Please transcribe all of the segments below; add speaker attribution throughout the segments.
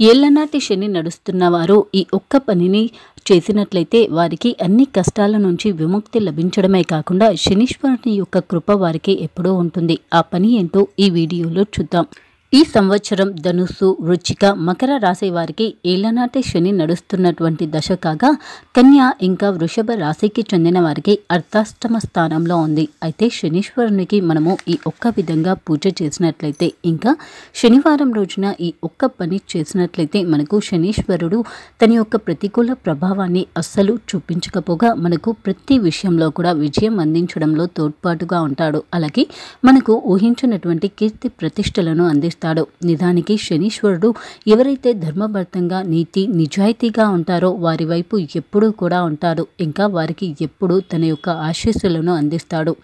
Speaker 1: ఏళ్ళనాటి శని నడుస్తున్న వారు ఈ ఒక్క పనిని చేసినట్లయితే వారికి అన్ని కష్టాల నుంచి విముక్తి లభించడమే కాకుండా శనీశ్వరుని యొక్క కృప వారికి ఎప్పుడూ ఉంటుంది. ఆ పని ఏంటో ఈ వీడియోలో చూద్దాం. ఈ సంవత్సరం ధనుస్సు వృచ్చిక మకర రాశి వారికి ఏళ్ళనాటి శని నడుస్తున్నటువంటి దశ కాగా కన్య ఇంకా వృషభ రాశికి చెందిన వారికి అర్ధాష్టమ స్థానంలో ఉంది. అయితే శనీశ్వరునికి మనము ఈ ఒక్క విధంగా పూజ చేసినట్లయితే ఇంకా శనివారం రోజున ఈ ఒక్క పని చేసినట్లయితే మనకు శనీశ్వరుడు తన యొక్క ప్రతికూల ప్రభావాన్ని అస్సలు చూపించకపోగా మనకు ప్రతి విషయంలో కూడా విజయం అందించడంలో తోడ్పాటుగా ఉంటాడు. అలాగే మనకు ఊహించినటువంటి కీర్తి ప్రతిష్టలను అందిస్తాడు నిజానికి శనీశ్వరుడు ఎవరైతే ధర్మబద్ధంగా నీతి నిజాయితీగా ఉంటారో వారి వైపు ఎప్పుడూ కూడా ఉంటాడు. ఇంకా వారికి ఎప్పుడూ తన యొక్క ఆశీస్సులను అందిస్తాడు.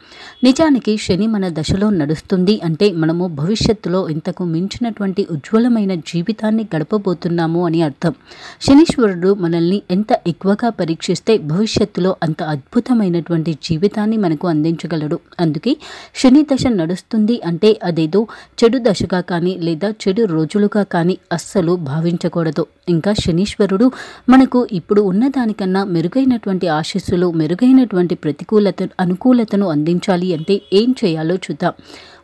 Speaker 1: నిజానికి శని మన దశలో నడుస్తుంది అంటే మనము భవిష్యత్తులో ఇంతకు మించినటువంటి ఉజ్వలమైన జీవితాన్ని గడపబోతున్నాము అని అర్థం. శనీశ్వరుడు మనల్ని ఎంత ఎక్కువగా పరీక్షిస్తే భవిష్యత్తులో అంత అద్భుతమైనటువంటి జీవితాన్ని మనకు అందించగలడు. అందుకే శని దశ నడుస్తుంది అంటే అదేదో చెడు దశగా కానీ లేదా చెడు రోజులుగా కానీ అస్సలు భావించకూడదు. ఇంకా శనీశ్వరుడు మనకు ఇప్పుడు ఉన్నదానికన్నా మెరుగైనటువంటి ఆశీస్సులు మెరుగైనటువంటి ప్రతికూలత అనుకూలతను అందించాలి అంటే ఏం చేయాలో చూద్దాం.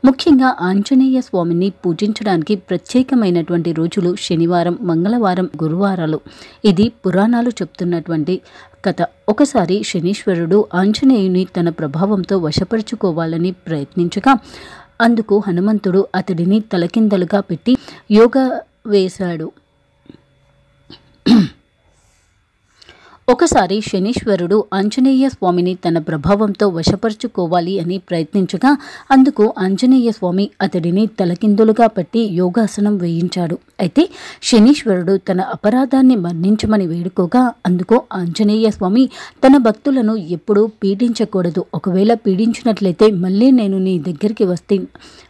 Speaker 1: ముఖ్యంగా ఆంజనేయ స్వామిని పూజించడానికి ప్రత్యేకమైనటువంటి రోజులు శనివారం మంగళవారం గురువారాలు. ఇది పురాణాలు చెప్తున్నటువంటి కథ. ఒకసారి శనీశ్వరుడు ఆంజనేయుని తన ప్రభావంతో వశపరుచుకోవాలని ప్రయత్నించగా అందుకు హనుమంతుడు అతడిని తలకిందలుగా పెట్టి యోగ వేశాడు. ఒకసారి శనీశ్వరుడు ఆంజనేయ స్వామిని తన ప్రభావంతో వశపరుచుకోవాలి అని ప్రయత్నించగా అందుకు ఆంజనేయ స్వామి అతడిని తలకిందులుగా పట్టి యోగాసనం వేయించాడు. అయితే శనీశ్వరుడు తన అపరాధాన్ని మరణించమని వేడుకోగా అందుకు ఆంజనేయ స్వామి తన భక్తులను ఎప్పుడూ పీడించకూడదు. ఒకవేళ పీడించినట్లయితే మళ్ళీ నేను నీ దగ్గరికి వస్తే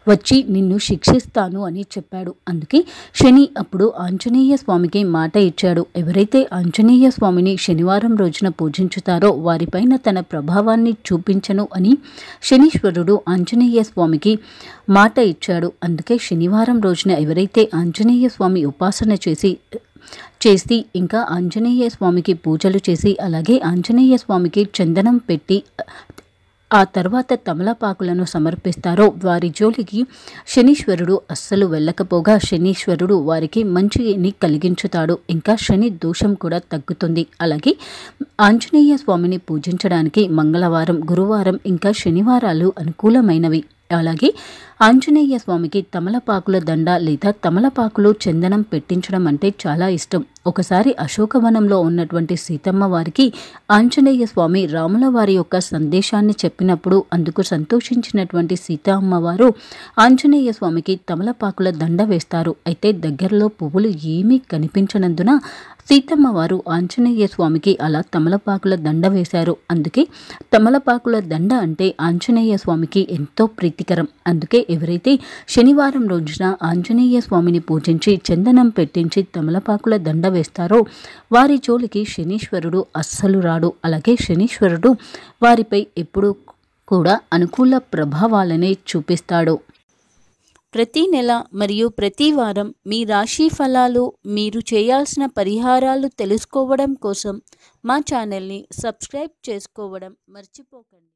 Speaker 1: వచ్చి నిన్ను శిక్షిస్తాను అని చెప్పాడు. అందుకే శని అప్పుడు ఆంజనేయ స్వామికి మాట ఇచ్చాడు. ఎవరైతే ఆంజనేయ స్వామిని శనివారం రోజున పూజించుతారో వారిపైన తన ప్రభావాన్ని చూపించను అని శనీశ్వరుడు ఆంజనేయ స్వామికి మాట ఇచ్చాడు. అందుకే శనివారం రోజున ఎవరైతే ఆంజనేయ స్వామి ఉపాసన చేసి చేసి ఇంకా ఆంజనేయ స్వామికి పూజలు చేసి అలాగే ఆంజనేయ స్వామికి చందనం పెట్టి ఆ తర్వాత తమలపాకులను సమర్పిస్తారో వారి జోలికి శనీశ్వరుడు అస్సలు వెళ్ళకపోగా శనీశ్వరుడు వారికి మంచిని కలిగించుతాడు. ఇంకా శని దోషం కూడా తగ్గుతుంది. అలాగే ఆంజనేయ స్వామిని పూజించడానికి మంగళవారం గురువారం ఇంకా శనివారాలు అనుకూలమైనవి. అలాగే ఆంజనేయ స్వామికి తమలపాకుల దండ లేదా తమలపాకులు చందనం పెట్టించడం అంటే చాలా ఇష్టం. ఒకసారి అశోకవనంలో ఉన్నటువంటి సీతమ్మ వారికి ఆంజనేయ స్వామి రాముల వారి యొక్క సందేశాన్ని చెప్పినప్పుడు అందుకు సంతోషించినటువంటి సీతమ్మ వారు ఆంజనేయ స్వామికి తమలపాకుల దండ వేస్తారు. అయితే దగ్గరలో పువ్వులు ఏమీ కనిపించనందున సీతమ్మ వారు ఆంజనేయ స్వామికి అలా తమలపాకుల దండ వేశారు. అందుకే తమలపాకుల దండ అంటే ఆంజనేయ స్వామికి ఎంతో ప్రీతికరం. అందుకే ఎవరైతే శనివారం రోజున ఆంజనేయ స్వామిని పూజించి చందనం పెట్టించి తమలపాకుల దండ వేస్తారో. వారి జోలికి శనీశ్వరుడు అస్సలు రాడు. అలాగే శనీశ్వరుడు వారిపై ఎప్పుడూ కూడా అనుకూల ప్రభావాలనే చూపిస్తాడు. ప్రతి నెల మరియు ప్రతి వారం మీ రాశి ఫలాలు మీరు చేయాల్సిన పరిహారాలు తెలుసుకోవడం కోసం మా ఛానల్ని సబ్స్క్రైబ్ చేసుకోవడం మర్చిపోకండి.